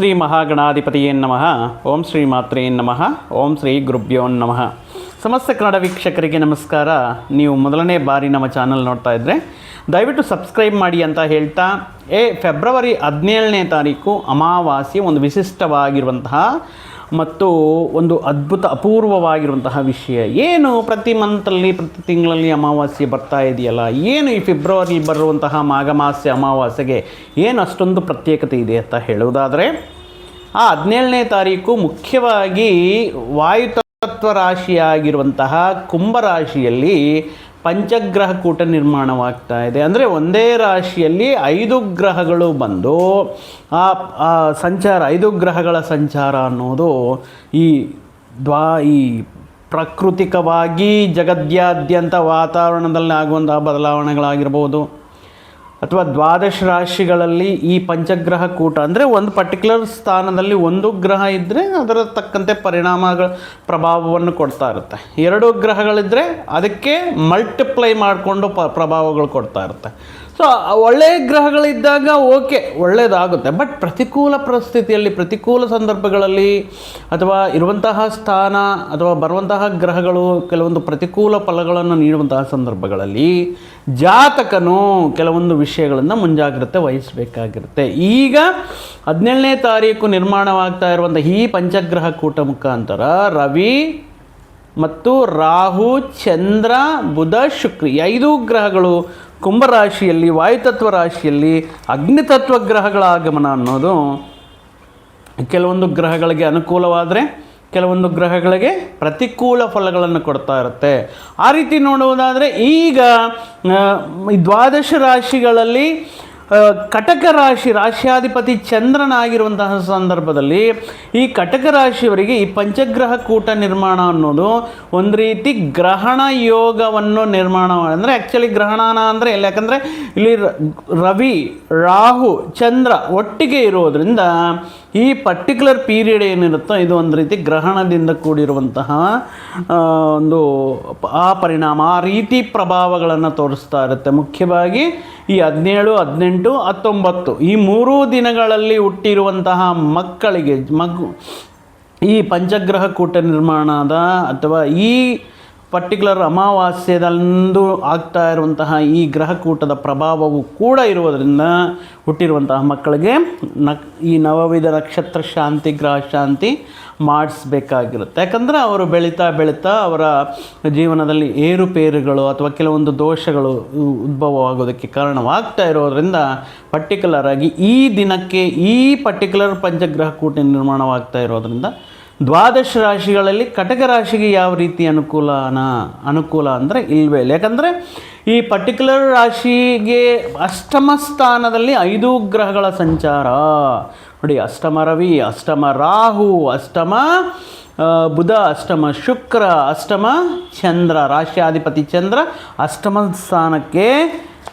ಶ್ರೀ ಮಹಾಗಣಾಧಿಪತಿಯೇ ನಮಃ. ಓಂ ಶ್ರೀ ಮಾತ್ರೇ ನಮಃ. ಓಂ ಶ್ರೀ ಗುರುಭ್ಯೋ ನಮಃ. ಸಮಸ್ತ ಕನ್ನಡ ವೀಕ್ಷಕರಿಗೆ ನಮಸ್ಕಾರ. ನೀವು ಮೊದಲನೇ ಬಾರಿ ನಮ್ಮ ಚಾನಲ್ ನೋಡ್ತಾ ಇದ್ದರೆ ದಯವಿಟ್ಟು ಸಬ್ಸ್ಕ್ರೈಬ್ ಮಾಡಿ ಅಂತ ಹೇಳ್ತಾ, ಏ ಫೆಬ್ರವರಿ ಹದಿನೇಳನೇ ತಾರೀಕು ಅಮಾವಾಸ್ಯೆ ಒಂದು ವಿಶಿಷ್ಟವಾಗಿರುವಂತಹ ಮತ್ತು ಒಂದು ಅದ್ಭುತ ಅಪೂರ್ವವಾಗಿರುವಂತಹ ವಿಷಯ. ಏನು ಪ್ರತಿ ಮಂತಲ್ಲಿ ಪ್ರತಿ ತಿಂಗಳಲ್ಲಿ ಅಮಾವಾಸ್ಯೆ ಬರ್ತಾ ಇದೆಯಲ್ಲ? ಏನು ಈ ಫೆಬ್ರವರಿ ಬರುವಂತಹ ಮಾಘಮಾಸ್ಯ ಅಮಾವಾಸ್ಯೆಗೆ ಏನು ಅಷ್ಟೊಂದು ಪ್ರತ್ಯೇಕತೆ ಇದೆ ಅಂತ ಹೇಳುವುದಾದರೆ, ಆ ಹದಿನೇಳನೇ ತಾರೀಕು ಮುಖ್ಯವಾಗಿ ವಾಯುತತ್ವ ರಾಶಿಯಾಗಿರುವಂತಹ ಕುಂಭರಾಶಿಯಲ್ಲಿ ಪಂಚಗ್ರಹ ಕೂಟ ನಿರ್ಮಾಣವಾಗ್ತಾ ಇದೆ. ಅಂದರೆ ಒಂದೇ ರಾಶಿಯಲ್ಲಿ ಐದು ಗ್ರಹಗಳು ಬಂದು, ಆ ಸಂಚಾರ, ಐದು ಗ್ರಹಗಳ ಸಂಚಾರ ಅನ್ನೋದು ಈ ದ್ವಾ, ಈ ಪ್ರಾಕೃತಿಕವಾಗಿ ಜಗದ್ಯಾದ್ಯಂತ ವಾತಾವರಣದಲ್ಲಿ ಆಗುವಂತಹ ಬದಲಾವಣೆಗಳಾಗಿರ್ಬೋದು. ಅಥವಾ ದ್ವಾದಶ ರಾಶಿಗಳಲ್ಲಿ ಈ ಪಂಚಗ್ರಹ ಕೂಟ ಅಂದರೆ ಒಂದು ಪರ್ಟಿಕ್ಯುಲರ್ ಸ್ಥಾನದಲ್ಲಿ ಒಂದು ಗ್ರಹ ಇದ್ದರೆ ಅದರ ತಕ್ಕಂತೆ ಪರಿಣಾಮಗಳ ಪ್ರಭಾವವನ್ನು ಕೊಡ್ತಾ ಇರುತ್ತೆ. ಎರಡು ಗ್ರಹಗಳಿದ್ದರೆ ಅದಕ್ಕೆ ಮಲ್ಟಿಪ್ಲೈ ಮಾಡಿಕೊಂಡು ಪ ಪ್ರಭಾವಗಳು ಕೊಡ್ತಾ ಇರುತ್ತೆ. ಸೊ ಒಳ್ಳೆಯ ಗ್ರಹಗಳಿದ್ದಾಗ ಓಕೆ ಒಳ್ಳೆಯದಾಗುತ್ತೆ ಬಟ್ ಪ್ರತಿಕೂಲ ಪರಿಸ್ಥಿತಿಯಲ್ಲಿ, ಪ್ರತಿಕೂಲ ಸಂದರ್ಭಗಳಲ್ಲಿ ಅಥವಾ ಇರುವಂತಹ ಸ್ಥಾನ ಅಥವಾ ಬರುವಂತಹ ಗ್ರಹಗಳು ಕೆಲವೊಂದು ಪ್ರತಿಕೂಲ ಫಲಗಳನ್ನು ನೀಡುವಂತಹ ಸಂದರ್ಭಗಳಲ್ಲಿ ಜಾತಕನು ಕೆಲವೊಂದು ವಿಷಯಗಳನ್ನು ಮುಂಜಾಗ್ರತೆ ವಹಿಸಬೇಕಾಗಿರುತ್ತೆ. ಈಗ ಹದಿನೇಳನೇ ತಾರೀಕು ನಿರ್ಮಾಣವಾಗ್ತಾ ಇರುವಂಥ ಈ ಪಂಚಗ್ರಹ ಕೂಟ ಮುಖಾಂತರ ರವಿ ಮತ್ತು ರಾಹು, ಚಂದ್ರ, ಬುಧ, ಶುಕ್ರ ಐದು ಗ್ರಹಗಳು ಕುಂಭರಾಶಿಯಲ್ಲಿ, ವಾಯುತತ್ವ ರಾಶಿಯಲ್ಲಿ ಅಗ್ನಿತತ್ವ ಗ್ರಹಗಳ ಆಗಮನ ಅನ್ನೋದು ಕೆಲವೊಂದು ಗ್ರಹಗಳಿಗೆ ಅನುಕೂಲವಾದರೆ, ಕೆಲವೊಂದು ಗ್ರಹಗಳಿಗೆ ಪ್ರತಿಕೂಲ ಫಲಗಳನ್ನು ಕೊಡ್ತಾ ಇರುತ್ತೆ. ಆ ರೀತಿ ನೋಡುವುದಾದರೆ ಈಗ ದ್ವಾದಶ ರಾಶಿಗಳಲ್ಲಿ ಕಟಕ ರಾಶಿ, ರಾಶ್ಯಾಧಿಪತಿ ಚಂದ್ರನಾಗಿರುವಂತಹ ಸಂದರ್ಭದಲ್ಲಿ ಈ ಕಟಕ ರಾಶಿಯವರಿಗೆ ಈ ಪಂಚಗ್ರಹ ಕೂಟ ನಿರ್ಮಾಣ ಅನ್ನೋದು ಒಂದು ರೀತಿ ಗ್ರಹಣ ಯೋಗವನ್ನು ನಿರ್ಮಾಣ ಅಂದರೆ ಆ್ಯಕ್ಚುಲಿ ಗ್ರಹಣನ ಅಂದರೆ ಎಲ್ಲಿ? ಯಾಕಂದರೆ ಇಲ್ಲಿ ರವಿ, ರಾಹು, ಚಂದ್ರ ಒಟ್ಟಿಗೆ ಇರೋದರಿಂದ ಈ ಪರ್ಟಿಕ್ಯುಲರ್ ಪೀರಿಯಡ್ ಏನಿರುತ್ತೋ ಇದು ಒಂದು ರೀತಿ ಗ್ರಹಣದಿಂದ ಕೂಡಿರುವಂತಹ ಒಂದು ಆ ಪರಿಣಾಮ, ಆ ರೀತಿ ಪ್ರಭಾವಗಳನ್ನು ತೋರಿಸ್ತಾ ಇರುತ್ತೆ. ಮುಖ್ಯವಾಗಿ ಈ ಹದಿನೇಳು, ಹದಿನೆಂಟು ಹತ್ತೊಂಬತ್ತು. ಈ ಮೂರು ದಿನಗಳಲ್ಲಿ ಹುಟ್ಟಿರುವಂತಹ ಮಕ್ಕಳಿಗೆ, ಮಗು, ಈ ಪಂಚಗ್ರಹ ಕೂಟ ನಿರ್ಮಾಣದ ಅಥವಾ ಈ ಪರ್ಟಿಕ್ಯುಲರ್ ಅಮಾವಾಸ್ಯದಂದು ಆಗ್ತಾ ಇರುವಂತಹ ಈ ಗ್ರಹಕೂಟದ ಪ್ರಭಾವವು ಕೂಡ ಇರುವುದರಿಂದ ಹುಟ್ಟಿರುವಂತಹ ಮಕ್ಕಳಿಗೆ ನಕ್, ಈ ನವವಿಧ ನಕ್ಷತ್ರ ಶಾಂತಿ, ಗ್ರಹ ಶಾಂತಿ ಮಾಡಿಸ್ಬೇಕಾಗಿರುತ್ತೆ. ಯಾಕಂದರೆ ಅವರು ಬೆಳೀತಾ ಬೆಳೀತಾ ಅವರ ಜೀವನದಲ್ಲಿ ಏರುಪೇರುಗಳು ಅಥವಾ ಕೆಲವೊಂದು ದೋಷಗಳು ಉದ್ಭವವಾಗೋದಕ್ಕೆ ಕಾರಣವಾಗ್ತಾ ಇರೋದರಿಂದ ಪರ್ಟಿಕ್ಯುಲರ್ ಆಗಿ ಈ ದಿನಕ್ಕೆ ಈ ಪರ್ಟಿಕ್ಯುಲರ್ ಪಂಚಗ್ರಹ ಕೂಟ ನಿರ್ಮಾಣವಾಗ್ತಾ ಇರೋದ್ರಿಂದ ದ್ವಾದಶ ರಾಶಿಗಳಲ್ಲಿ ಕಟಕ ರಾಶಿಗೆ ಯಾವ ರೀತಿ ಅನುಕೂಲನ, ಅನುಕೂಲ ಅಂದರೆ ಇಲ್ವೇ ಇಲ್ಲ. ಯಾಕಂದರೆ ಈ ಪರ್ಟಿಕ್ಯುಲರ್ ರಾಶಿಗೆ ಅಷ್ಟಮ ಸ್ಥಾನದಲ್ಲಿ ಐದು ಗ್ರಹಗಳ ಸಂಚಾರ. ನೋಡಿ, ಅಷ್ಟಮ ರವಿ, ಅಷ್ಟಮ ರಾಹು, ಅಷ್ಟಮ ಬುಧ, ಅಷ್ಟಮ ಶುಕ್ರ, ಅಷ್ಟಮ ಚಂದ್ರ, ರಾಶ್ಯಾಧಿಪತಿ ಚಂದ್ರ ಅಷ್ಟಮ ಸ್ಥಾನಕ್ಕೆ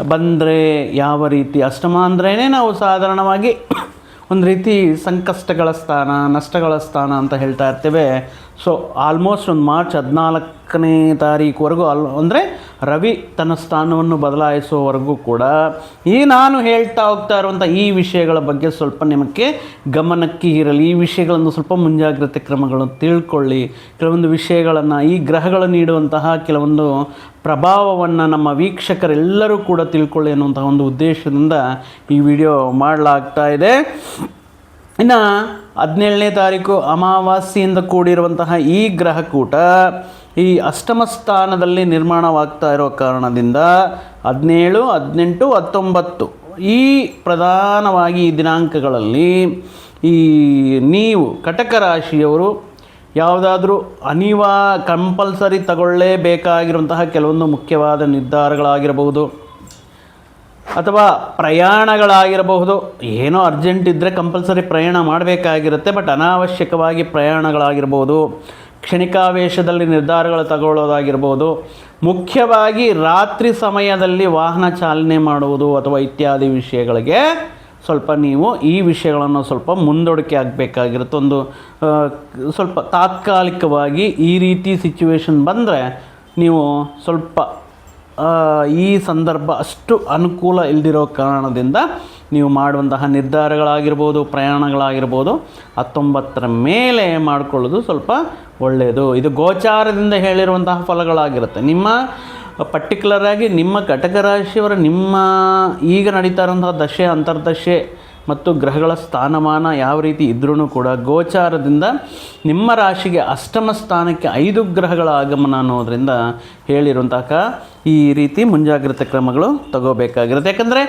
ಬಂದರೆ ಯಾವ ರೀತಿ? ಅಷ್ಟಮ ಅಂದ್ರೇ ನಾವು ಸಾಧಾರಣವಾಗಿ ಒಂದು ರೀತಿ ಸಂಕಷ್ಟಗಳ ಸ್ಥಾನ, ನಷ್ಟಗಳ ಸ್ಥಾನ ಅಂತ ಹೇಳ್ತಾ ಇರ್ತೇವೆ. ಸೊ ಆಲ್ಮೋಸ್ಟ್ ಒಂದು ಮಾರ್ಚ್ ಹದಿನಾಲ್ಕನೇ ತಾರೀಕುವರೆಗೂ ಅಲ್ ಅಂದರೆ ರವಿ ತನ್ನ ಸ್ಥಾನವನ್ನು ಬದಲಾಯಿಸುವವರೆಗೂ ಕೂಡ ಈ ನಾನು ಹೇಳ್ತಾ ಹೋಗ್ತಾ ಇರುವಂಥ ಈ ವಿಷಯಗಳ ಬಗ್ಗೆ ಸ್ವಲ್ಪ ನಿಮಗೆ ಗಮನಕ್ಕೆ ಇರಲಿ, ಈ ವಿಷಯಗಳನ್ನು ಸ್ವಲ್ಪ ಮುಂಜಾಗ್ರತೆ ಕ್ರಮಗಳನ್ನು ತಿಳ್ಕೊಳ್ಳಿ. ಕೆಲವೊಂದು ವಿಷಯಗಳನ್ನು ಈ ಗ್ರಹಗಳು ನೀಡುವಂತಹ ಕೆಲವೊಂದು ಪ್ರಭಾವವನ್ನು ನಮ್ಮ ವೀಕ್ಷಕರೆಲ್ಲರೂ ಕೂಡ ತಿಳ್ಕೊಳ್ಳಿ ಅನ್ನುವಂಥ ಒಂದು ಉದ್ದೇಶದಿಂದ ಈ ವಿಡಿಯೋ ಮಾಡಲಾಗ್ತಾ ಇದೆ. ಇನ್ನು ಹದಿನೇಳನೇ ತಾರೀಕು ಅಮಾವಾಸ್ಯೆಯಿಂದ ಕೂಡಿರುವಂತಹ ಈ ಗ್ರಹಕೂಟ ಈ ಅಷ್ಟಮ ಸ್ಥಾನದಲ್ಲಿ ನಿರ್ಮಾಣವಾಗ್ತಾ ಇರೋ ಕಾರಣದಿಂದ ಹದಿನೇಳು, ಹದಿನೆಂಟು, ಹತ್ತೊಂಬತ್ತು ಈ ಪ್ರಧಾನವಾಗಿ ಈ ದಿನಾಂಕಗಳಲ್ಲಿ ಈ ನೀವು ಕಟಕ ರಾಶಿಯವರು ಯಾವುದಾದ್ರೂ ಅನಿವಾ ಕಂಪಲ್ಸರಿ ತಗೊಳ್ಳೇಬೇಕಾಗಿರುವಂತಹ ಕೆಲವೊಂದು ಮುಖ್ಯವಾದ ನಿರ್ಧಾರಗಳಾಗಿರಬಹುದು. ಅಥವಾ ಪ್ರಯಾಣಗಳಾಗಿರಬಹುದು. ಏನೋ ಅರ್ಜೆಂಟ್ ಇದ್ದರೆ ಕಂಪಲ್ಸರಿ ಪ್ರಯಾಣ ಮಾಡಬೇಕಾಗಿರುತ್ತೆ, ಬಟ್ ಅನಾವಶ್ಯಕವಾಗಿ ಪ್ರಯಾಣಗಳಾಗಿರ್ಬೋದು ಕ್ಷಣಿಕಾವೇಶದಲ್ಲಿ ನಿರ್ಧಾರಗಳು ತಗೊಳ್ಳೋದಾಗಿರ್ಬೋದು, ಮುಖ್ಯವಾಗಿ ರಾತ್ರಿ ಸಮಯದಲ್ಲಿ ವಾಹನ ಚಾಲನೆ ಮಾಡುವುದು ಅಥವಾ ಇತ್ಯಾದಿ ವಿಷಯಗಳಿಗೆ ಸ್ವಲ್ಪ ನೀವು ಈ ವಿಷಯಗಳನ್ನು ಸ್ವಲ್ಪ ಮುಂದೂಡಿಕೆ ಆಗಬೇಕಾಗಿರುತ್ತೆ. ಒಂದು ಸ್ವಲ್ಪ ತಾತ್ಕಾಲಿಕವಾಗಿ ಈ ರೀತಿ ಸಿಚುವೇಶನ್ ಬಂದರೆ ನೀವು ಸ್ವಲ್ಪ ಈ ಸಂದರ್ಭ ಅಷ್ಟು ಅನುಕೂಲ ಇಲ್ದಿರೋ ಕಾರಣದಿಂದ ನೀವು ಮಾಡುವಂತಹ ನಿರ್ಧಾರಗಳಾಗಿರ್ಬೋದು, ಪ್ರಯಾಣಗಳಾಗಿರ್ಬೋದು, ಹತ್ತೊಂಬತ್ತರ ಮೇಲೆ ಮಾಡಿಕೊಳ್ಳೋದು ಸ್ವಲ್ಪ ಒಳ್ಳೆಯದು. ಇದು ಗೋಚಾರದಿಂದ ಹೇಳಿರುವಂತಹ ಫಲಗಳಾಗಿರುತ್ತೆ. ನಿಮ್ಮ ಪರ್ಟಿಕ್ಯುಲರಾಗಿ ನಿಮ್ಮ ಘಟಕ ರಾಶಿಯವರ ನಿಮ್ಮ ಈಗ ನಡೀತಾ ಇರುವಂತಹ ದಶೆ, ಅಂತರ್ದಶೆ ಮತ್ತು ಗ್ರಹಗಳ ಸ್ಥಾನಮಾನ ಯಾವ ರೀತಿ ಇದ್ರೂ ಕೂಡ ಗೋಚಾರದಿಂದ ನಿಮ್ಮ ರಾಶಿಗೆ ಅಷ್ಟಮ ಸ್ಥಾನಕ್ಕೆ ಐದು ಗ್ರಹಗಳ ಆಗಮನ ಅನ್ನೋದರಿಂದ ಹೇಳಿರುವಂತಹ ಈ ರೀತಿ ಮುಂಜಾಗ್ರತೆ ಕ್ರಮಗಳು ತಗೋಬೇಕಾಗಿರುತ್ತೆ. ಯಾಕಂದರೆ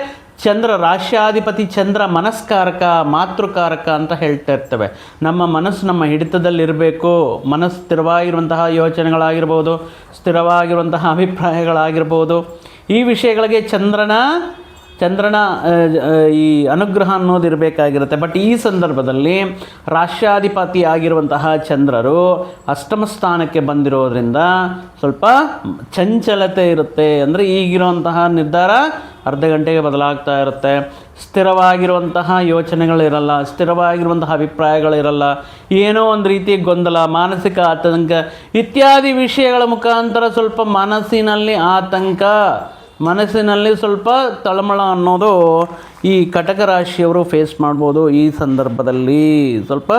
ಚಂದ್ರ ರಾಶ್ಯಾಧಿಪತಿ ಚಂದ್ರ ಮನಸ್ಕಾರಕ, ಮಾತೃಕಾರಕ ಅಂತ ಹೇಳ್ತಾ ಇರ್ತವೆ. ನಮ್ಮ ಮನಸ್ಸು ನಮ್ಮ ಹಿಡಿತದಲ್ಲಿರಬೇಕು, ಮನಸ್ಸು ಸ್ಥಿರವಾಗಿರುವಂತಹ ಯೋಚನೆಗಳಾಗಿರ್ಬೋದು, ಸ್ಥಿರವಾಗಿರುವಂತಹ ಅಭಿಪ್ರಾಯಗಳಾಗಿರ್ಬೋದು. ಈ ವಿಷಯಗಳಿಗೆ ಚಂದ್ರನ ಚಂದ್ರನ ಈ ಅನುಗ್ರಹ ಅನ್ನೋದು ಇರಬೇಕಾಗಿರುತ್ತೆ ಬಟ್ ಈ ಸಂದರ್ಭದಲ್ಲಿ ರಾಷ್ಟ್ರಾಧಿಪತಿ ಆಗಿರುವಂತಹ ಚಂದ್ರರು ಅಷ್ಟಮ ಸ್ಥಾನಕ್ಕೆ ಬಂದಿರೋದ್ರಿಂದ ಸ್ವಲ್ಪ ಚಂಚಲತೆ ಇರುತ್ತೆ. ಅಂದರೆ ಈಗಿರುವಂತಹ ನಿರ್ಧಾರ ಅರ್ಧ ಗಂಟೆಗೆ ಬದಲಾಗ್ತಾ ಇರುತ್ತೆ. ಸ್ಥಿರವಾಗಿರುವಂತಹ ಯೋಚನೆಗಳಿರಲ್ಲ, ಸ್ಥಿರವಾಗಿರುವಂತಹ ಅಭಿಪ್ರಾಯಗಳಿರಲ್ಲ, ಏನೋ ಒಂದು ರೀತಿ ಗೊಂದಲ, ಮಾನಸಿಕ ಆತಂಕ ಇತ್ಯಾದಿ ವಿಷಯಗಳ ಮುಖಾಂತರ ಸ್ವಲ್ಪ ಮನಸ್ಸಿನಲ್ಲಿ ಆತಂಕ ಮನಸ್ಸಿನಲ್ಲಿ ಸ್ವಲ್ಪ ತಳಮಳ ಅನ್ನೋದು ಈ ಕಟಕ ರಾಶಿಯವರು ಫೇಸ್ ಮಾಡ್ಬೋದು ಈ ಸಂದರ್ಭದಲ್ಲಿ. ಸ್ವಲ್ಪ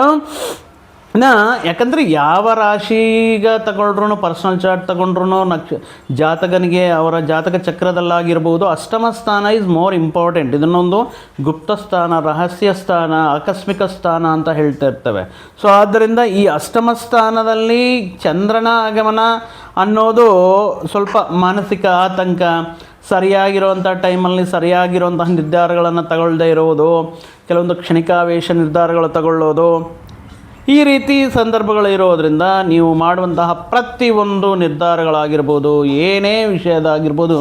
ನಾ ಯಾಕಂದರೆ ಯಾವ ರಾಶಿಗ ತಗೊಂಡ್ರು ಪರ್ಸನಲ್ ಚಾರ್ಟ್ ತಗೊಂಡ್ರು ನಕ್ಷ, ಜಾತಕನಿಗೆ ಅವರ ಜಾತಕ ಚಕ್ರದಲ್ಲಾಗಿರ್ಬೋದು, ಅಷ್ಟಮ ಸ್ಥಾನ ಇಸ್ ಮೋರ್ ಇಂಪಾರ್ಟೆಂಟ್ ಇದನ್ನೊಂದು ಗುಪ್ತ ಸ್ಥಾನ, ರಹಸ್ಯ ಸ್ಥಾನ, ಆಕಸ್ಮಿಕ ಸ್ಥಾನ ಅಂತ ಹೇಳ್ತಾ ಇರ್ತವೆ. ಸೊ ಆದ್ದರಿಂದ ಈ ಅಷ್ಟಮ ಸ್ಥಾನದಲ್ಲಿ ಚಂದ್ರನ ಆಗಮನ ಅನ್ನೋದು ಸ್ವಲ್ಪ ಮಾನಸಿಕ ಆತಂಕ ಸರಿಯಾಗಿರುವಂಥ ಟೈಮಲ್ಲಿ ಸರಿಯಾಗಿರುವಂತಹ ನಿರ್ಧಾರಗಳನ್ನು ತಗೊಳ್ಳದೇ ಇರುವುದು, ಕೆಲವೊಂದು ಕ್ಷಣಿಕಾವೇಶ ನಿರ್ಧಾರಗಳು ತಗೊಳ್ಳೋದು, ಈ ರೀತಿ ಸಂದರ್ಭಗಳು ಇರೋದರಿಂದ ನೀವು ಮಾಡುವಂತಹ ಪ್ರತಿಯೊಂದು ನಿರ್ಧಾರಗಳಾಗಿರ್ಬೋದು, ಏನೇ ವಿಷಯದಾಗಿರ್ಬೋದು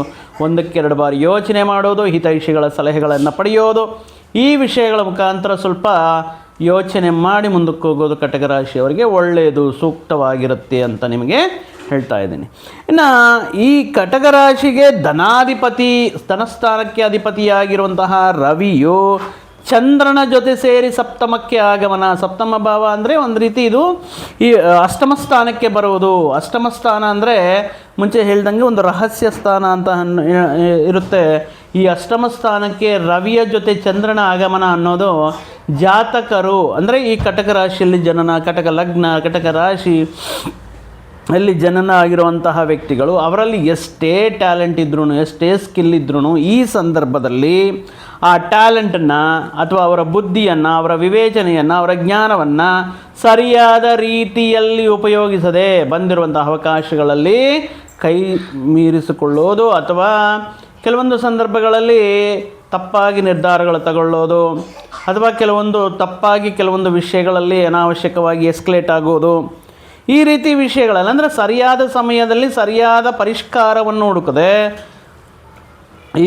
ಒಂದಕ್ಕೆರಡು ಬಾರಿ ಯೋಚನೆ ಮಾಡೋದು, ಹಿತೈಷಿಗಳ ಸಲಹೆಗಳನ್ನು ಪಡೆಯೋದು, ಈ ವಿಷಯಗಳ ಮುಖಾಂತರ ಸ್ವಲ್ಪ ಯೋಚನೆ ಮಾಡಿ ಮುಂದಕ್ಕೆ ಹೋಗೋದು ಕಟಕ ರಾಶಿಯವರಿಗೆ ಒಳ್ಳೆಯದು, ಸೂಕ್ತವಾಗಿರುತ್ತೆ ಅಂತ ನಿಮಗೆ ಹೇಳ್ತಾ ಇದ್ದೀನಿ. ಇನ್ನು ಈ ಕಟಕ ರಾಶಿಗೆ ಧನಾಧಿಪತಿ, ಧನಸ್ಥಾನಕ್ಕೆ ಅಧಿಪತಿಯಾಗಿರುವಂತಹ ರವಿಯು ಚಂದ್ರನ ಜೊತೆ ಸೇರಿ ಸಪ್ತಮಕ್ಕೆ ಆಗಮನ. ಸಪ್ತಮ ಭಾವ ಅಂದರೆ ಒಂದು ರೀತಿ ಇದು ಈ ಅಷ್ಟಮ ಸ್ಥಾನಕ್ಕೆ ಬರುವುದು. ಅಷ್ಟಮ ಸ್ಥಾನ ಅಂದರೆ ಮುಂಚೆ ಹೇಳ್ದಂಗೆ ಒಂದು ರಹಸ್ಯ ಸ್ಥಾನ ಅಂತ ಇರುತ್ತೆ. ಈ ಅಷ್ಟಮ ಸ್ಥಾನಕ್ಕೆ ರವಿಯ ಜೊತೆ ಚಂದ್ರನ ಆಗಮನ ಅನ್ನೋದು ಜಾತಕರು. ಅಂದರೆ ಈ ಕಟಕ ರಾಶಿಯಲ್ಲಿ ಜನನ, ಕಟಕ ಲಗ್ನ, ಕಟಕ ರಾಶಿ ಅಲ್ಲಿ ಜನನ ಆಗಿರುವಂತಹ ವ್ಯಕ್ತಿಗಳು, ಅವರಲ್ಲಿ ಎಷ್ಟೇ ಟ್ಯಾಲೆಂಟ್ ಇದ್ರೂ ಎಷ್ಟೇ ಸ್ಕಿಲ್ ಇದ್ರೂ ಈ ಸಂದರ್ಭದಲ್ಲಿ ಆ ಟ್ಯಾಲೆಂಟನ್ನು ಅಥವಾ ಅವರ ಬುದ್ಧಿಯನ್ನು, ಅವರ ವಿವೇಚನೆಯನ್ನು, ಅವರ ಜ್ಞಾನವನ್ನು ಸರಿಯಾದ ರೀತಿಯಲ್ಲಿ ಉಪಯೋಗಿಸದೆ ಬಂದಿರುವಂಥ ಅವಕಾಶಗಳಲ್ಲಿ ಕೈ ಮೀರಿಸಿಕೊಳ್ಳೋದು ಅಥವಾ ಕೆಲವೊಂದು ಸಂದರ್ಭಗಳಲ್ಲಿ ತಪ್ಪಾಗಿ ನಿರ್ಧಾರಗಳು ತಗೊಳ್ಳೋದು ಅಥವಾ ಕೆಲವೊಂದು ತಪ್ಪಾಗಿ ಕೆಲವೊಂದು ವಿಷಯಗಳಲ್ಲಿ ಅನಾವಶ್ಯಕವಾಗಿ ಎಸ್ಕಲೇಟ್ ಆಗೋದು ಈ ರೀತಿ ವಿಷಯಗಳಲ್ಲಿ, ಅಂದರೆ ಸರಿಯಾದ ಸಮಯದಲ್ಲಿ ಸರಿಯಾದ ಪರಿಷ್ಕಾರವನ್ನು ಹುಡುಕದೆ,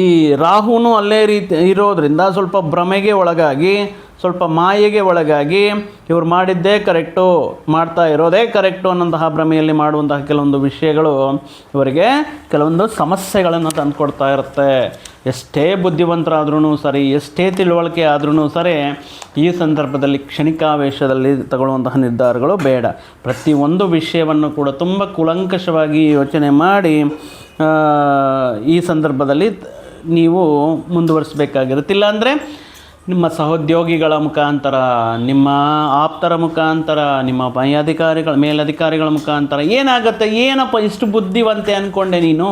ಈ ರಾಹುನು ಅಲ್ಲೇ ರೀತಿ ಇರೋದರಿಂದ ಸ್ವಲ್ಪ ಭ್ರಮೆಗೆ ಒಳಗಾಗಿ, ಸ್ವಲ್ಪ ಮಾಯೆಗೆ ಒಳಗಾಗಿ ಇವ್ರು ಮಾಡಿದ್ದೇ ಕರೆಕ್ಟು, ಮಾಡ್ತಾ ಇರೋದೇ ಕರೆಕ್ಟು ಅನ್ನೋಂತಹ ಭ್ರಮೆಯಲ್ಲಿ ಮಾಡುವಂತಹ ಕೆಲವೊಂದು ವಿಷಯಗಳು ಇವರಿಗೆ ಕೆಲವೊಂದು ಸಮಸ್ಯೆಗಳನ್ನು ತಂದುಕೊಡ್ತಾ ಇರುತ್ತೆ. ಎಷ್ಟೇ ಬುದ್ಧಿವಂತರಾದ್ರೂ ಸರಿ, ಎಷ್ಟೇ ತಿಳುವಳಿಕೆ ಆದ್ರೂ ಸರಿ, ಈ ಸಂದರ್ಭದಲ್ಲಿ ಕ್ಷಣಿಕಾವೇಶದಲ್ಲಿ ತಗೊಳ್ಳುವಂತಹ ನಿರ್ಧಾರಗಳು ಬೇಡ. ಪ್ರತಿಯೊಂದು ವಿಷಯವನ್ನು ಕೂಡ ತುಂಬ ಕುಲಂಕಷವಾಗಿ ಯೋಚನೆ ಮಾಡಿ ಈ ಸಂದರ್ಭದಲ್ಲಿ ನೀವು ಮುಂದುವರಿಸಬೇಕಾಗಿರುತ್ತಿಲ್ಲ ಇಲ್ಲಾಂದರೆ ನಿಮ್ಮ ಸಹೋದ್ಯೋಗಿಗಳ ಮುಖಾಂತರ, ನಿಮ್ಮ ಆಪ್ತರ ಮುಖಾಂತರ, ನಿಮ್ಮ ಪೈ ಅಧಿಕಾರಿಗಳ ಮೇಲಧಿಕಾರಿಗಳ ಮುಖಾಂತರ ಏನಾಗುತ್ತೆ, ಏನಪ್ಪ ಇಷ್ಟು ಬುದ್ಧಿವಂತೆ ಅಂದ್ಕೊಂಡೆ ನೀನು?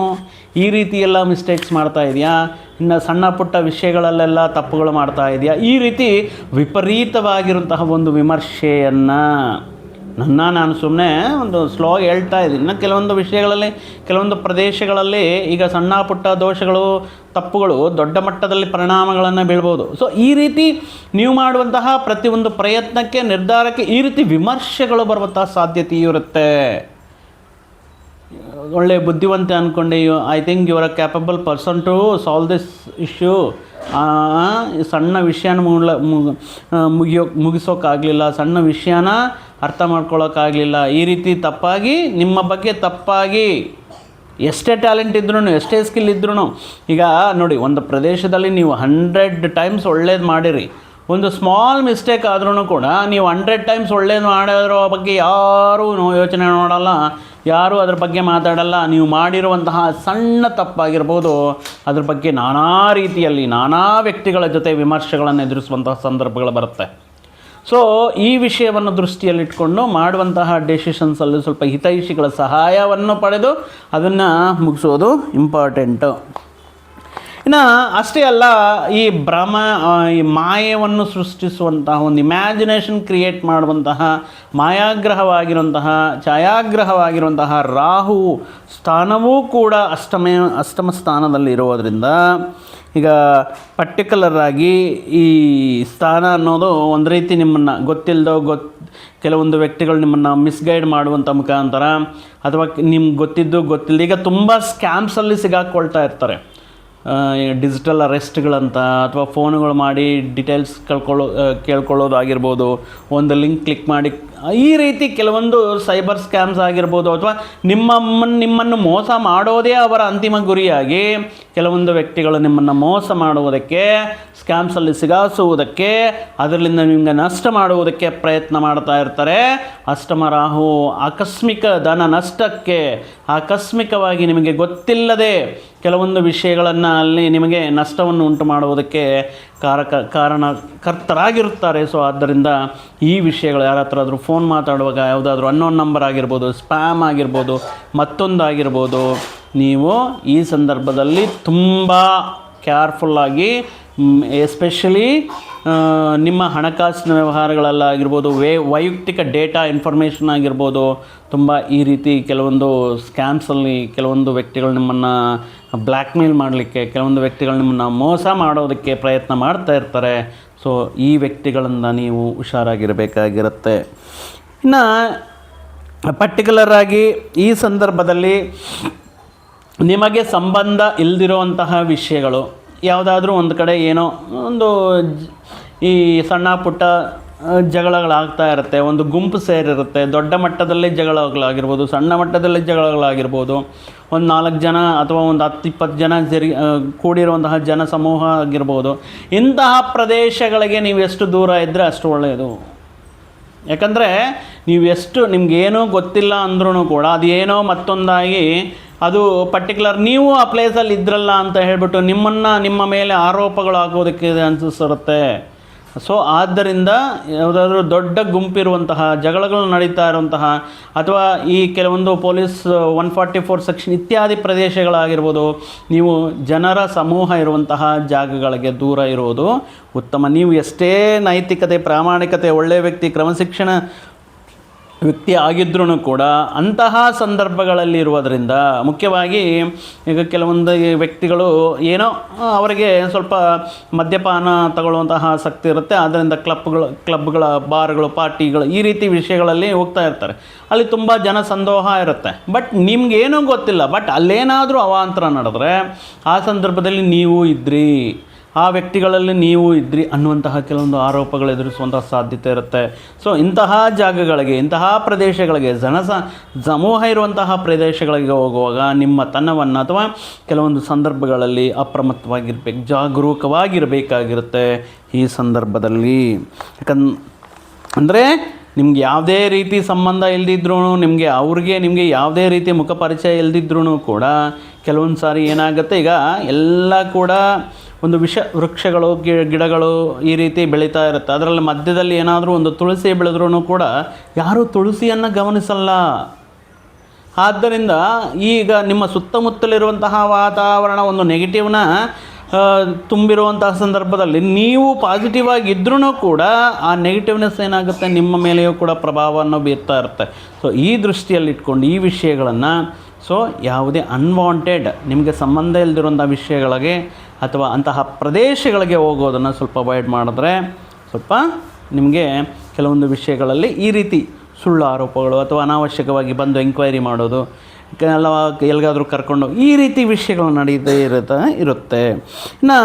ಈ ರೀತಿ ಎಲ್ಲ ಮಿಸ್ಟೇಕ್ಸ್ ಮಾಡ್ತಾ ಇದೆಯಾ? ಇನ್ನು ಸಣ್ಣ ಪುಟ್ಟ ವಿಷಯಗಳಲ್ಲೆಲ್ಲ ತಪ್ಪುಗಳು ಮಾಡ್ತಾ ಇದೆಯಾ? ಈ ರೀತಿ ವಿಪರೀತವಾಗಿರುವಂತಹ ಒಂದು ವಿಮರ್ಶೆಯನ್ನು ನನ್ನ ನಾನು ಸುಮ್ಮನೆ ಒಂದು ಸ್ಲೋ ಹೇಳ್ತಾ ಇದ್ದೀನಿ. ಇನ್ನು ಕೆಲವೊಂದು ವಿಷಯಗಳಲ್ಲಿ, ಕೆಲವೊಂದು ಪ್ರದೇಶಗಳಲ್ಲಿ ಈಗ ಸಣ್ಣ ಪುಟ್ಟ ದೋಷಗಳು, ತಪ್ಪುಗಳು ದೊಡ್ಡ ಮಟ್ಟದಲ್ಲಿ ಪರಿಣಾಮಗಳನ್ನು ಬೀಳ್ಬೋದು. ಸೊ ಈ ರೀತಿ ನೀವು ಮಾಡುವಂತಹ ಪ್ರತಿಯೊಂದು ಪ್ರಯತ್ನಕ್ಕೆ, ನಿರ್ಧಾರಕ್ಕೆ ಈ ರೀತಿ ವಿಮರ್ಶೆಗಳು ಬರುವಂತಹ ಸಾಧ್ಯತೆ ಇರುತ್ತೆ. ಒಳ್ಳೆ ಬುದ್ಧಿವಂತೆ ಅಂದ್ಕೊಂಡು you I think you are a capable person to solve this issue ಸಣ್ಣ ವಿಷಯನ ಮುಗಿಯೋ ಮುಗಿಸೋಕ್ಕಾಗಲಿಲ್ಲ ಸಣ್ಣ ವಿಷಯನ ಅರ್ಥ ಮಾಡ್ಕೊಳ್ಳೋಕ್ಕಾಗಲಿಲ್ಲ ಈ ರೀತಿ ತಪ್ಪಾಗಿ, ನಿಮ್ಮ ಬಗ್ಗೆ ತಪ್ಪಾಗಿ ಎಷ್ಟೇ ಟ್ಯಾಲೆಂಟ್ ಇದ್ರೂ ಎಷ್ಟೇ ಸ್ಕಿಲ್ ಇದ್ರೂ ಈಗ ನೋಡಿ, ಒಂದು ಪ್ರದೇಶದಲ್ಲಿ ನೀವು ಹಂಡ್ರೆಡ್ ಟೈಮ್ಸ್ ಒಳ್ಳೇದು ಮಾಡಿರಿ. ಒಂದು ಸ್ಮಾಲ್ ಮಿಸ್ಟೇಕ್ ಆದ್ರೂ ಕೂಡ ನೀವು ಹಂಡ್ರೆಡ್ ಟೈಮ್ಸ್ ಒಳ್ಳೇದು ಮಾಡಿರೋ ಬಗ್ಗೆ ಯಾರೂ ಯೋಚನೆ ನೋಡಲ್ಲ ಯಾರೂ ಅದ್ರ ಬಗ್ಗೆ ಮಾತಾಡಲ್ಲ. ನೀವು ಮಾಡಿರುವಂತಹ ಸಣ್ಣ ತಪ್ಪಾಗಿರ್ಬೋದು. ಅದ್ರ ಬಗ್ಗೆ ನಾನಾ ರೀತಿಯಲ್ಲಿ ನಾನಾ ವ್ಯಕ್ತಿಗಳ ಜೊತೆ ವಿಮರ್ಶೆಗಳನ್ನು ಎದುರಿಸುವಂತಹ ಸಂದರ್ಭಗಳು ಬರುತ್ತೆ. ಸೊ ಈ ವಿಷಯವನ್ನು ದೃಷ್ಟಿಯಲ್ಲಿಟ್ಕೊಂಡು ಮಾಡುವಂತಹ ಡೆಸಿಷನ್ಸಲ್ಲಿ ಸ್ವಲ್ಪ ಹಿತೈಷಿಗಳ ಸಹಾಯವನ್ನು ಪಡೆದು ಅದನ್ನು ಮುಗಿಸೋದು ಇಂಪಾರ್ಟೆಂಟು ಇನ್ನು ಅಷ್ಟೇ ಅಲ್ಲ, ಈ ಭ್ರಮ ಈ ಮಾಯವನ್ನು ಸೃಷ್ಟಿಸುವಂತಹ ಒಂದು ಇಮ್ಯಾಜಿನೇಷನ್ ಕ್ರಿಯೇಟ್ ಮಾಡುವಂತಹ, ಮಾಯಾಗ್ರಹವಾಗಿರುವಂತಹ, ಛಾಯಾಗ್ರಹವಾಗಿರುವಂತಹ ರಾಹು ಸ್ಥಾನವೂ ಕೂಡ ಅಷ್ಟಮ ಅಷ್ಟಮ ಸ್ಥಾನದಲ್ಲಿ ಇರೋದರಿಂದ ಈಗ ಪರ್ಟಿಕ್ಯುಲರ್ ಆಗಿ ಈ ಸ್ಥಾನ ಅನ್ನೋದು ಒಂದು ರೀತಿ ನಿಮ್ಮನ್ನು ಗೊತ್ತಿಲ್ಲದೋ ಗೊತ್ತು ಕೆಲವೊಂದು ವ್ಯಕ್ತಿಗಳು ನಿಮ್ಮನ್ನು ಮಿಸ್ಗೈಡ್ ಮಾಡುವಂಥ ಮುಖಾಂತರ ಅಥವಾ ನಿಮ್ಗೆ ಗೊತ್ತಿದ್ದು ಗೊತ್ತಿಲ್ಲ ಈಗ ತುಂಬ ಸ್ಕ್ಯಾಮ್ಸಲ್ಲಿ ಸಿಗಾಕ್ಕೊಳ್ತಾ ಇರ್ತಾರೆ. ಡಿಜಿಟಲ್ ಅರೆಸ್ಟ್ಗಳಂತ ಅಥವಾ ಫೋನುಗಳು ಮಾಡಿ ಡಿಟೇಲ್ಸ್ ಕಳ್ಕೊಳ್ಳೋ ಕೇಳ್ಕೊಳ್ಳೋದಾಗಿರ್ಬೋದು ಒಂದು ಲಿಂಕ್ ಕ್ಲಿಕ್ ಮಾಡಿ, ಈ ರೀತಿ ಕೆಲವೊಂದು ಸೈಬರ್ ಸ್ಕ್ಯಾಮ್ಸ್ ಆಗಿರ್ಬೋದು ಅಥವಾ ನಿಮ್ಮಮ್ಮನ್ನು ನಿಮ್ಮನ್ನು ಮೋಸ ಮಾಡೋದೇ ಅವರ ಅಂತಿಮ ಗುರಿಯಾಗಿ ಕೆಲವೊಂದು ವ್ಯಕ್ತಿಗಳು ನಿಮ್ಮನ್ನು ಮೋಸ ಮಾಡುವುದಕ್ಕೆ ಸ್ಕ್ಯಾಮ್ಸಲ್ಲಿ ಸಿಗಾಸುವುದಕ್ಕೆ ಅದರಿಂದ ನಿಮಗೆ ನಷ್ಟ ಮಾಡುವುದಕ್ಕೆ ಪ್ರಯತ್ನ ಮಾಡ್ತಾ ಇರ್ತಾರೆ. ಅಷ್ಟಮ ರಾಹು ಆಕಸ್ಮಿಕ ಧನ ನಷ್ಟಕ್ಕೆ ಆಕಸ್ಮಿಕವಾಗಿ ನಿಮಗೆ ಗೊತ್ತಿಲ್ಲದೆ ಕೆಲವೊಂದು ವಿಷಯಗಳನ್ನು ಅಲ್ಲಿ ನಿಮಗೆ ನಷ್ಟವನ್ನು ಉಂಟು ಮಾಡುವುದಕ್ಕೆ ಕಾರಕ ಕರ್ತರಾಗಿರುತ್ತಾರೆ. ಸೊ ಆದ್ದರಿಂದ ಈ ವಿಷಯಗಳು ಯಾರ ಹತ್ರ ಆದರೂ ಫೋನ್ ಮಾತಾಡುವಾಗ ಯಾವುದಾದ್ರೂ ಅನ್ನೋನ್ ನಂಬರ್ ಆಗಿರ್ಬೋದು ಸ್ಪ್ಯಾಮ್ ಆಗಿರ್ಬೋದು, ಮತ್ತೊಂದಾಗಿರ್ಬೋದು, ನೀವು ಈ ಸಂದರ್ಭದಲ್ಲಿ ತುಂಬ ಕೇರ್ಫುಲ್ಲಾಗಿ ಎಸ್ಪೆಷಲಿ ನಿಮ್ಮ ಹಣಕಾಸಿನ ವ್ಯವಹಾರಗಳಲ್ಲಾಗಿರ್ಬೋದು ವೇ, ವೈಯಕ್ತಿಕ ಡೇಟಾ ಇನ್ಫಾರ್ಮೇಷನ್ ಆಗಿರ್ಬೋದು, ತುಂಬ ಈ ರೀತಿ ಕೆಲವೊಂದು ಸ್ಕ್ಯಾಮ್ಸಲ್ಲಿ ಕೆಲವೊಂದು ವ್ಯಕ್ತಿಗಳು ನಿಮ್ಮನ್ನು ಬ್ಲ್ಯಾಕ್ಮೇಲ್ ಮಾಡಲಿಕ್ಕೆ, ಕೆಲವೊಂದು ವ್ಯಕ್ತಿಗಳು ನಿಮ್ಮನ್ನು ಮೋಸ ಮಾಡೋದಕ್ಕೆ ಪ್ರಯತ್ನ ಮಾಡ್ತಾ ಇರ್ತಾರೆ. ಸೊ ಈ ವ್ಯಕ್ತಿಗಳಿಂದ ನೀವು ಹುಷಾರಾಗಿರಬೇಕಾಗಿರುತ್ತೆ. ಇನ್ನು ಪರ್ಟಿಕ್ಯುಲರ್ ಆಗಿ ಈ ಸಂದರ್ಭದಲ್ಲಿ ನಿಮಗೆ ಸಂಬಂಧ ಇಲ್ದಿರುವಂತಹ ವಿಷಯಗಳು ಯಾವುದಾದ್ರೂ ಒಂದು ಕಡೆ ಏನೋ ಒಂದು ಈ ಸಣ್ಣ ಪುಟ್ಟ ಜಗಳಗಳಾಗ್ತಾ ಇರುತ್ತೆ. ಒಂದು ಗುಂಪು ಸೇರಿರುತ್ತೆ. ದೊಡ್ಡ ಮಟ್ಟದಲ್ಲಿ ಜಗಳಗಳಾಗಿರ್ಬೋದು, ಸಣ್ಣ ಮಟ್ಟದಲ್ಲಿ ಜಗಳಗಳಾಗಿರ್ಬೋದು. ಒಂದು ನಾಲ್ಕು ಜನ ಅಥವಾ ಒಂದು ಹತ್ತು ಇಪ್ಪತ್ತು ಜನ ಜರಿ ಕೂಡಿರುವಂತಹ ಜನ ಸಮೂಹ ಆಗಿರ್ಬೋದು. ಇಂತಹ ಪ್ರದೇಶಗಳಿಗೆ ನೀವು ಎಷ್ಟು ದೂರ ಇದ್ದರೆ ಅಷ್ಟು ಒಳ್ಳೆಯದು. ಯಾಕಂದರೆ ನೀವು ಎಷ್ಟು ನಿಮಗೇನೂ ಗೊತ್ತಿಲ್ಲ ಅಂದ್ರೂ ಕೂಡ ಅದೇನೋ ಮತ್ತೊಂದಾಗಿ ಅದು ಪರ್ಟಿಕ್ಯುಲರ್ ನೀವು ಆ ಪ್ಲೇಸಲ್ಲಿ ಇದ್ರಲ್ಲ ಅಂತ ಹೇಳಿಬಿಟ್ಟು ನಿಮ್ಮನ್ನು ನಿಮ್ಮ ಮೇಲೆ ಆರೋಪಗಳು ಹಾಕೋದಕ್ಕೆ ಅನಿಸುತ್ತೆ. ಸೊ ಆದ್ದರಿಂದ ಯಾವುದಾದ್ರೂ ದೊಡ್ಡ ಗುಂಪಿರುವಂತಹ, ಜಗಳಗಳು ನಡೀತಾ ಇರುವಂತಹ, ಅಥವಾ ಈ ಕೆಲವೊಂದು police one forty four section ಇತ್ಯಾದಿ ಪ್ರದೇಶಗಳಾಗಿರ್ಬೋದು, ನೀವು ಜನರ ಸಮೂಹ ಇರುವಂತಹ ಜಾಗಗಳಿಗೆ ದೂರ ಇರುವುದು ಉತ್ತಮ. ನೀವು ಎಷ್ಟೇ ನೈತಿಕತೆ, ಪ್ರಾಮಾಣಿಕತೆ ಒಳ್ಳೆಯ ವ್ಯಕ್ತಿ ಕ್ರಮಶಿಕ್ಷಣ ವ್ಯಕ್ತಿ ಆಗಿದ್ರೂ ಕೂಡ ಅಂತಹ ಸಂದರ್ಭಗಳಲ್ಲಿ ಇರುವುದರಿಂದ ಮುಖ್ಯವಾಗಿ ಈಗ ಕೆಲವೊಂದು ವ್ಯಕ್ತಿಗಳು ಏನೋ ಅವರಿಗೆ ಸ್ವಲ್ಪ ಮದ್ಯಪಾನ ತಗೊಳ್ಳುವಂತಹ ಆಸಕ್ತಿ ಇರುತ್ತೆ. ಆದ್ದರಿಂದ ಕ್ಲಬ್ಗಳು, ಕ್ಲಬ್ಗಳ ಬಾರ್ಗಳು, ಪಾರ್ಟಿಗಳು ಈ ರೀತಿ ವಿಷಯಗಳಲ್ಲಿ ಹೋಗ್ತಾ ಇರ್ತಾರೆ. ಅಲ್ಲಿ ತುಂಬ ಜನ ಸಂದೋಹ ಇರುತ್ತೆ. ಬಟ್ ನಿಮಗೇನೂ ಗೊತ್ತಿಲ್ಲ. ಬಟ್ ಅಲ್ಲೇನಾದರೂ ಅವಾಂತರ ನಡೆದ್ರೆ ಆ ಸಂದರ್ಭದಲ್ಲಿ ನೀವು ಇದ್ರಿ. ಆ ವ್ಯಕ್ತಿಗಳಲ್ಲಿ ನೀವು ಇದ್ರಿ ಅನ್ನುವಂತಹ ಕೆಲವೊಂದು ಆರೋಪಗಳು ಎದುರಿಸುವಂತಹ ಸಾಧ್ಯತೆ ಇರುತ್ತೆ. ಸೊ ಇಂತಹ ಜಾಗಗಳಿಗೆ, ಇಂತಹ ಪ್ರದೇಶಗಳಿಗೆ ಜನಸ ಸಮೂಹ ಇರುವಂತಹ ಪ್ರದೇಶಗಳಿಗೆ ಹೋಗುವಾಗ ನಿಮ್ಮ ತನ್ನವನ್ನು ಅಥವಾ ಕೆಲವೊಂದು ಸಂದರ್ಭಗಳಲ್ಲಿ ಅಪ್ರಮತ್ತವಾಗಿರ್ಬೇಕು, ಜಾಗರೂಕವಾಗಿರಬೇಕಾಗಿರುತ್ತೆ ಈ ಸಂದರ್ಭದಲ್ಲಿ. ಯಾಕಂದ್, ಅಂದರೆ ನಿಮ್ಗೆ ಯಾವುದೇ ರೀತಿ ಸಂಬಂಧ ಇಲ್ದಿದ್ರೂ ನಿಮಗೆ ಅವ್ರಿಗೆ, ನಿಮಗೆ ಯಾವುದೇ ರೀತಿ ಮುಖ ಪರಿಚಯ ಇಲ್ದಿದ್ರೂ ಕೂಡ ಕೆಲವೊಂದು ಸಾರಿ ಏನಾಗುತ್ತೆ, ಈಗ ಎಲ್ಲ ಕೂಡ ಒಂದು ವಿಷ ವೃಕ್ಷಗಳು ಗಿಡಗಳು ಈ ರೀತಿ ಬೆಳೀತಾ ಇರುತ್ತೆ. ಅದರಲ್ಲಿ ಮಧ್ಯದಲ್ಲಿ ಏನಾದರೂ ಒಂದು ತುಳಸಿ ಬೆಳೆದ್ರೂ ಕೂಡ ಯಾರೂ ತುಳಸಿಯನ್ನು ಗಮನಿಸಲ್ಲ. ಆದ್ದರಿಂದ ಈಗ ನಿಮ್ಮ ಸುತ್ತಮುತ್ತಲಿರುವಂತಹ ವಾತಾವರಣ ಒಂದು ನೆಗೆಟಿವ್ನ ತುಂಬಿರುವಂತಹ ಸಂದರ್ಭದಲ್ಲಿ ನೀವು ಪಾಸಿಟಿವ್ ಆಗಿದ್ರೂ ಕೂಡ ಆ ನೆಗೆಟಿವ್ನೆಸ್ ಏನಾಗುತ್ತೆ? ನಿಮ್ಮ ಮೇಲೆಯೂ ಕೂಡ ಪ್ರಭಾವವನ್ನು ಬೀರ್ತಾ ಇರುತ್ತೆ. ಸೊ ಈ ದೃಷ್ಟಿಯಲ್ಲಿ ಇಟ್ಕೊಂಡು ಈ ವಿಷಯಗಳನ್ನು ಸೊ ಯಾವುದೇ ಅನ್ವಾಂಟೆಡ್ ನಿಮಗೆ ಸಂಬಂಧ ಇಲ್ಲದಿರುವಂಥ ವಿಷಯಗಳಿಗೆ ಅಥವಾ ಅಂತಹ ಪ್ರದೇಶಗಳಿಗೆ ಹೋಗೋದನ್ನು ಸ್ವಲ್ಪ ಅವಾಯ್ಡ್ ಮಾಡಿದ್ರೆ ಸ್ವಲ್ಪ ನಿಮಗೆ ಕೆಲವೊಂದು ವಿಷಯಗಳಲ್ಲಿ ಈ ರೀತಿ ಸುಳ್ಳು ಆರೋಪಗಳು ಅಥವಾ ಅನಾವಶ್ಯಕವಾಗಿ ಬಂದು ಎಂಕ್ವೈರಿ ಮಾಡೋದು ಎಲ್ಲ ಎಲ್ಲಿಗಾದರೂ ಕರ್ಕೊಂಡು ಈ ರೀತಿ ವಿಷಯಗಳು ನಡೀತಾ ಇರುತ್ತೆ ಇರುತ್ತೆ. ಇನ್ನು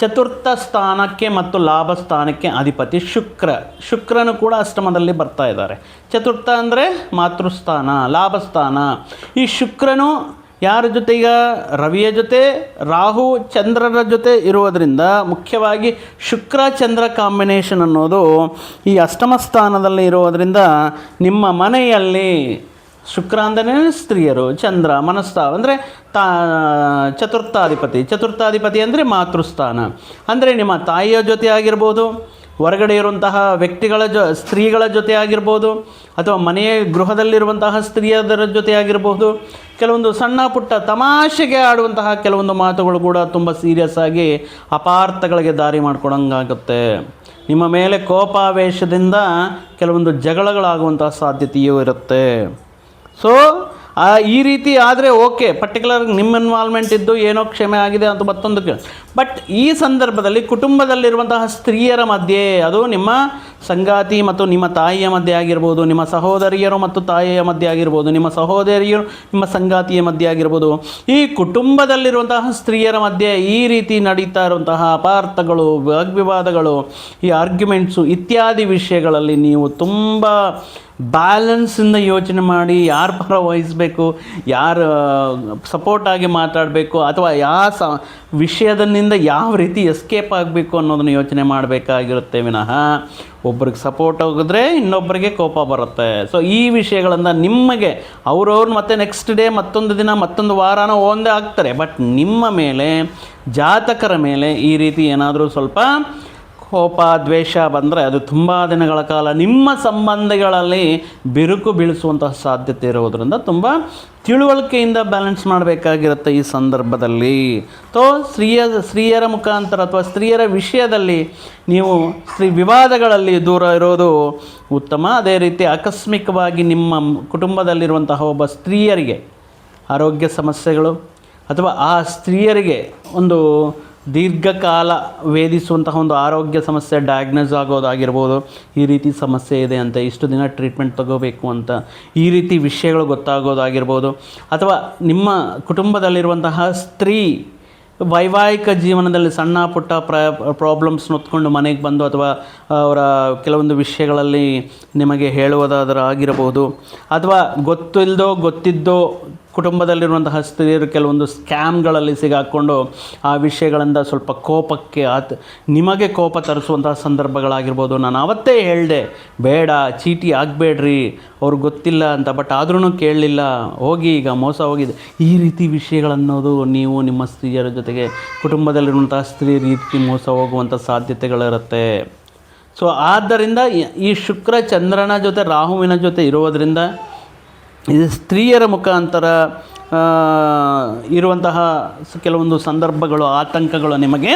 ಚತುರ್ಥ ಸ್ಥಾನಕ್ಕೆ ಮತ್ತು ಲಾಭ ಸ್ಥಾನಕ್ಕೆ ಅಧಿಪತಿ ಶುಕ್ರ. ಶುಕ್ರನು ಕೂಡ ಅಷ್ಟಮದಲ್ಲಿ ಬರ್ತಾ ಇದ್ದಾರೆ. ಚತುರ್ಥ ಅಂದರೆ ಮಾತೃಸ್ಥಾನ, ಲಾಭಸ್ಥಾನ. ಈ ಶುಕ್ರನು ಯಾರ ಜೊತೆ ಈಗ? ರವಿಯ ಜೊತೆ, ರಾಹು, ಚಂದ್ರರ ಜೊತೆ ಇರುವುದರಿಂದ ಮುಖ್ಯವಾಗಿ ಶುಕ್ರ, ಚಂದ್ರ ಕಾಂಬಿನೇಷನ್ ಅನ್ನೋದು ಈ ಅಷ್ಟಮ ಸ್ಥಾನದಲ್ಲಿ ಇರುವುದರಿಂದ ನಿಮ್ಮ ಮನೆಯಲ್ಲಿ ಶುಕ್ರ ಅಂದರೆ ಸ್ತ್ರೀಯರು, ಚಂದ್ರ, ಮನಸ್ತಾವ, ಅಂದರೆ ತಾ, ಚತುರ್ಥಾಧಿಪತಿ. ಚತುರ್ಥಾಧಿಪತಿ ಅಂದರೆ ಮಾತೃಸ್ಥಾನ. ಅಂದರೆ ನಿಮ್ಮ ತಾಯಿಯ ಜೊತೆ ಆಗಿರ್ಬೋದು ಹೊರಗಡೆ ಇರುವಂತಹ ವ್ಯಕ್ತಿಗಳ ಜೊ, ಸ್ತ್ರೀಗಳ ಜೊತೆ ಆಗಿರ್ಬೋದು ಅಥವಾ ಮನೆಯ ಗೃಹದಲ್ಲಿರುವಂತಹ ಸ್ತ್ರೀಯದರ ಜೊತೆ ಆಗಿರಬಹುದು ಕೆಲವೊಂದು ಸಣ್ಣ ಪುಟ್ಟ ತಮಾಷೆಗೆ ಆಡುವಂತಹ ಕೆಲವೊಂದು ಮಾತುಗಳು ಕೂಡ ತುಂಬ ಸೀರಿಯಸ್ ಆಗಿ ಅಪಾರ್ಥಗಳಿಗೆ ದಾರಿ ಮಾಡ್ಕೊಡಂಗಾಗುತ್ತೆ. ನಿಮ್ಮ ಮೇಲೆ ಕೋಪಾವೇಶದಿಂದ ಕೆಲವೊಂದು ಜಗಳಗಳಾಗುವಂತಹ ಸಾಧ್ಯತೆಯೂ ಇರುತ್ತೆ. ಸೊ ಈ ರೀತಿ ಆದರೆ ಓಕೆ ಪರ್ಟಿಕ್ಯುಲರ್ ನಿಮ್ಮ ಇನ್ವಾಲ್ವ್ಮೆಂಟ್ ಇದ್ದು ಏನೋ ಕ್ಷಮೆ ಆಗಿದೆ ಅಂತ ಮತ್ತೊಂದು ಬಟ್ ಈ ಸಂದರ್ಭದಲ್ಲಿ ಕುಟುಂಬದಲ್ಲಿರುವಂತಹ ಸ್ತ್ರೀಯರ ಮಧ್ಯೆ, ಅದು ನಿಮ್ಮ ಸಂಗಾತಿ ಮತ್ತು ನಿಮ್ಮ ತಾಯಿಯ ಮಧ್ಯೆ ಆಗಿರ್ಬೋದು, ನಿಮ್ಮ ಸಹೋದರಿಯರು ಮತ್ತು ತಾಯಿಯ ಮಧ್ಯೆ ಆಗಿರ್ಬೋದು, ನಿಮ್ಮ ಸಹೋದರಿಯರು, ನಿಮ್ಮ ಸಂಗಾತಿಯ ಮಧ್ಯೆ ಆಗಿರ್ಬೋದು, ಈ ಕುಟುಂಬದಲ್ಲಿರುವಂತಹ ಸ್ತ್ರೀಯರ ಮಧ್ಯೆ ಈ ರೀತಿ ನಡೀತಾ ಇರುವಂತಹ ಅಪಾರ್ಥಗಳು, ವಾಗ್ವಿವಾದಗಳು, ಈ ಆರ್ಗ್ಯುಮೆಂಟ್ಸು ಇತ್ಯಾದಿ ವಿಷಯಗಳಲ್ಲಿ ನೀವು ತುಂಬ ಬ್ಯಾಲೆನ್ಸಿಂದ ಯೋಚನೆ ಮಾಡಿ ಯಾರ ಪರ ವಹಿಸಬೇಕು ಯಾರು ಸಪೋರ್ಟಾಗಿ ಮಾತಾಡಬೇಕು, ಅಥವಾ ಯಾವ ಸ ವಿಷಯದನ್ನಿಂದ ಯಾವ ರೀತಿ ಎಸ್ಕೇಪ್ ಆಗಬೇಕು ಅನ್ನೋದನ್ನು ಯೋಚನೆ ಮಾಡಬೇಕಾಗಿರುತ್ತೆ ವಿನಃ ಒಬ್ರಿಗೆ ಸಪೋರ್ಟ್ ಹೋಗಿದ್ರೆ ಇನ್ನೊಬ್ಬರಿಗೆ ಕೋಪ ಬರುತ್ತೆ. ಸೊ ಈ ವಿಷಯಗಳನ್ನು ನಿಮಗೆ ಅವ್ರವ್ರು ಮತ್ತೆ ನೆಕ್ಸ್ಟ್ ಡೇ ಮತ್ತೊಂದು ದಿನ, ಮತ್ತೊಂದು ವಾರನೋ ಒಂದೇ ಆಗ್ತಾರೆ. ಬಟ್ ನಿಮ್ಮ ಮೇಲೆ, ಜಾತಕರ ಮೇಲೆ ಈ ರೀತಿ ಏನಾದರೂ ಸ್ವಲ್ಪ ಕೋಪ, ದ್ವೇಷ ಬಂದರೆ ಅದು ತುಂಬ ದಿನಗಳ ಕಾಲ ನಿಮ್ಮ ಸಂಬಂಧಗಳಲ್ಲಿ ಬಿರುಕು ಬೀಳಿಸುವಂತಹ ಸಾಧ್ಯತೆ ಇರೋದರಿಂದ ತುಂಬ ತಿಳುವಳಿಕೆಯಿಂದ ಬ್ಯಾಲೆನ್ಸ್ ಮಾಡಬೇಕಾಗಿರುತ್ತೆ ಈ ಸಂದರ್ಭದಲ್ಲಿ. ತೋ, ಸ್ತ್ರೀಯ, ಸ್ತ್ರೀಯರ ಮುಖಾಂತರ ಅಥವಾ ಸ್ತ್ರೀಯರ ವಿಷಯದಲ್ಲಿ ನೀವು ಸ್ತ್ರೀ ವಿವಾದಗಳಲ್ಲಿ ದೂರ ಇರೋದು ಉತ್ತಮ. ಅದೇ ರೀತಿ ಆಕಸ್ಮಿಕವಾಗಿ ನಿಮ್ಮ ಕುಟುಂಬದಲ್ಲಿರುವಂತಹ ಒಬ್ಬ ಸ್ತ್ರೀಯರಿಗೆ ಆರೋಗ್ಯ ಸಮಸ್ಯೆಗಳು ಅಥವಾ ಆ ಸ್ತ್ರೀಯರಿಗೆ ಒಂದು ದೀರ್ಘಕಾಲ ವೇದಿಸುವಂತಹ ಒಂದು ಆರೋಗ್ಯ ಸಮಸ್ಯೆ ಡಯಾಗ್ನೋಸ್ ಆಗೋದಾಗಿರ್ಬೋದು, ಈ ರೀತಿ ಸಮಸ್ಯೆ ಇದೆ ಅಂತ ಇಷ್ಟು ದಿನ ಟ್ರೀಟ್ಮೆಂಟ್ ತಗೋಬೇಕು ಅಂತ ಈ ರೀತಿ ವಿಷಯಗಳು ಗೊತ್ತಾಗೋದಾಗಿರ್ಬೋದು. ಅಥವಾ ನಿಮ್ಮ ಕುಟುಂಬದಲ್ಲಿರುವಂತಹ ಸ್ತ್ರೀ ವೈವಾಹಿಕ ಜೀವನದಲ್ಲಿ ಸಣ್ಣ ಪುಟ್ಟ ಪ್ರ ಪ್ರಾಬ್ಲಮ್ಸ್ ಹೊತ್ಕೊಂಡು ಮನೆಗೆ ಬಂದು ಅಥವಾ ಅವರ ಕೆಲವೊಂದು ವಿಷಯಗಳಲ್ಲಿ ನಿಮಗೆ ಹೇಳುವುದಾದರೂ ಆಗಿರಬಹುದು ಅಥವಾ ಗೊತ್ತಿಲ್ಲದೋ ಗೊತ್ತಿದ್ದೋ ಕುಟುಂಬದಲ್ಲಿರುವಂತಹ ಸ್ತ್ರೀಯರು ಕೆಲವೊಂದು ಸ್ಕ್ಯಾಮ್ಗಳಲ್ಲಿ ಸಿಗಾಕ್ಕೊಂಡು ಆ ವಿಷಯಗಳಿಂದ ಸ್ವಲ್ಪ ಕೋಪಕ್ಕೆ ಆತ್ ನಿಮಗೆ ಕೋಪ ತರಿಸುವಂತಹ ಸಂದರ್ಭಗಳಾಗಿರ್ಬೋದು. ನಾನು ಅವತ್ತೇ ಹೇಳಿದೆ, ಬೇಡ, ಚೀಟಿ ಆಗಬೇಡ್ರಿ ಅವ್ರಿಗೆ ಗೊತ್ತಿಲ್ಲ ಅಂತ, ಬಟ್ ಆದ್ರೂ ಕೇಳಲಿಲ್ಲ. ಹೋಗಿ ಈಗ ಮೋಸ ಹೋಗಿದೆ. ಈ ರೀತಿ ವಿಷಯಗಳನ್ನೋದು ನೀವು ನಿಮ್ಮ ಸ್ತ್ರೀಯರ ಜೊತೆಗೆ ಕುಟುಂಬದಲ್ಲಿರುವಂತಹ ಸ್ತ್ರೀ ರೀತಿ ಮೋಸ ಹೋಗುವಂಥ ಸಾಧ್ಯತೆಗಳಿರುತ್ತೆ. ಸೊ ಆದ್ದರಿಂದ ಈ- ಶುಕ್ರ ಚಂದ್ರನ ಜೊತೆ ರಾಹುವಿನ ಜೊತೆ ಇರೋದರಿಂದ ಇದು ಸ್ತ್ರೀಯರ ಮುಖಾಂತರ ಇರುವಂತಹ ಕೆಲವೊಂದು ಸಂದರ್ಭಗಳು, ಆತಂಕಗಳು ನಿಮಗೆ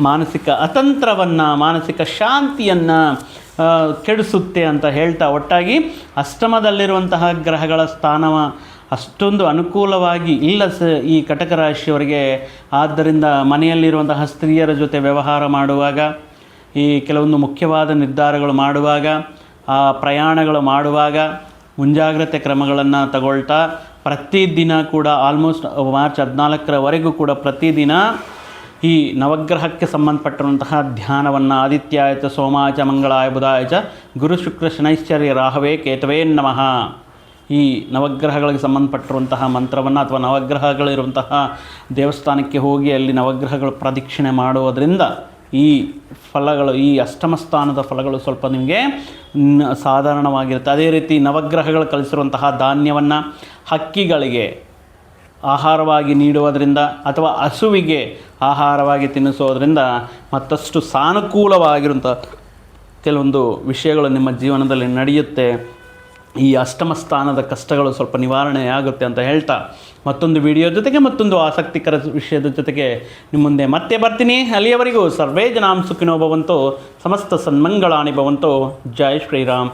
ಮಾನಸಿಕ ಅತಂತ್ರವನ್ನು, ಮಾನಸಿಕ ಶಾಂತಿಯನ್ನು ಕೆಡಿಸುತ್ತೆ ಅಂತ ಹೇಳ್ತಾ ಒಟ್ಟಾಗಿ ಅಷ್ಟಮದಲ್ಲಿರುವಂತಹ ಗ್ರಹಗಳ ಸ್ಥಾನವ ಅಷ್ಟೊಂದು ಅನುಕೂಲವಾಗಿ ಇಲ್ಲ ಸ, ಈ ಕಟಕ ರಾಶಿಯವರಿಗೆ ಆದ್ದರಿಂದ ಮನೆಯಲ್ಲಿರುವಂತಹ ಸ್ತ್ರೀಯರ ಜೊತೆ ವ್ಯವಹಾರ ಮಾಡುವಾಗ, ಈ ಕೆಲವೊಂದು ಮುಖ್ಯವಾದ ನಿರ್ಧಾರಗಳು ಮಾಡುವಾಗ, ಆ ಪ್ರಯಾಣಗಳು ಮಾಡುವಾಗ ಮುಂಜಾಗ್ರತೆ ಕ್ರಮಗಳನ್ನು ತಗೊಳ್ತಾ ಪ್ರತಿದಿನ ಕೂಡ ಆಲ್ಮೋಸ್ಟ್ ಮಾರ್ಚ್ ಹದಿನಾಲ್ಕರವರೆಗೂ ಕೂಡ ಪ್ರತಿದಿನ ಈ ನವಗ್ರಹಕ್ಕೆ ಸಂಬಂಧಪಟ್ಟಿರುವಂತಹ ಧ್ಯಾನವನ್ನು ಆದಿತ್ಯಾಯ ಚ ಸೋಮಾಯ ಚ ಮಂಗಳಾಯ ಬುಧಾಯ ಚ ಗುರು ಶುಕ್ರ, ಶನೈಶ್ಚರ್ಯ, ರಾಹವೇ, ಕೇತವೇ ನಮಃ. ಈ ನವಗ್ರಹಗಳಿಗೆ ಸಂಬಂಧಪಟ್ಟಿರುವಂತಹ ಮಂತ್ರವನ್ನು ಅಥವಾ ನವಗ್ರಹಗಳಿರುವಂತಹ ದೇವಸ್ಥಾನಕ್ಕೆ ಹೋಗಿ ಅಲ್ಲಿ ನವಗ್ರಹಗಳು ಪ್ರದಕ್ಷಿಣೆ ಮಾಡುವುದರಿಂದ ಈ ಫಲಗಳು, ಈ ಅಷ್ಟಮ ಸ್ಥಾನದ ಫಲಗಳು ಸ್ವಲ್ಪ ನಿಮಗೆ ಸಾಧಾರಣವಾಗಿರುತ್ತೆ. ಅದೇ ರೀತಿ ನವಗ್ರಹಗಳು ಕಲಿಸಿರುವಂತಹ ಧಾನ್ಯವನ್ನು ಹಕ್ಕಿಗಳಿಗೆ ಆಹಾರವಾಗಿ ನೀಡುವುದರಿಂದ ಅಥವಾ ಹಸುವಿಗೆ ಆಹಾರವಾಗಿ ತಿನ್ನಿಸೋದರಿಂದ ಮತ್ತಷ್ಟು ಸಾನುಕೂಲವಾಗಿರುವಂಥ ಕೆಲವೊಂದು ವಿಷಯಗಳು ನಿಮ್ಮ ಜೀವನದಲ್ಲಿ ನಡೆಯುತ್ತೆ. ಈ ಅಷ್ಟಮ ಸ್ಥಾನದ ಕಷ್ಟಗಳು ಸ್ವಲ್ಪ ನಿವಾರಣೆ ಆಗುತ್ತೆ ಅಂತ ಹೇಳ್ತಾ ಮತ್ತೊಂದು ವಿಡಿಯೋ ಜೊತೆಗೆ ಮತ್ತೊಂದು ಆಸಕ್ತಿಕರ ವಿಷಯದ ಜೊತೆಗೆ ನಿಮ್ಮ ಮುಂದೆ ಮತ್ತೆ ಬರ್ತೀನಿ. ಅಲ್ಲಿಯವರೆಗೂ ಸರ್ವೇ ಜನಾಂ ಸುಖಿನೋ ಭವಂತು, ಸಮಸ್ತ ಸನ್ಮಂಗಳಾಣಿ ಭವಂತು. ಜೈ ಶ್ರೀರಾಮ್.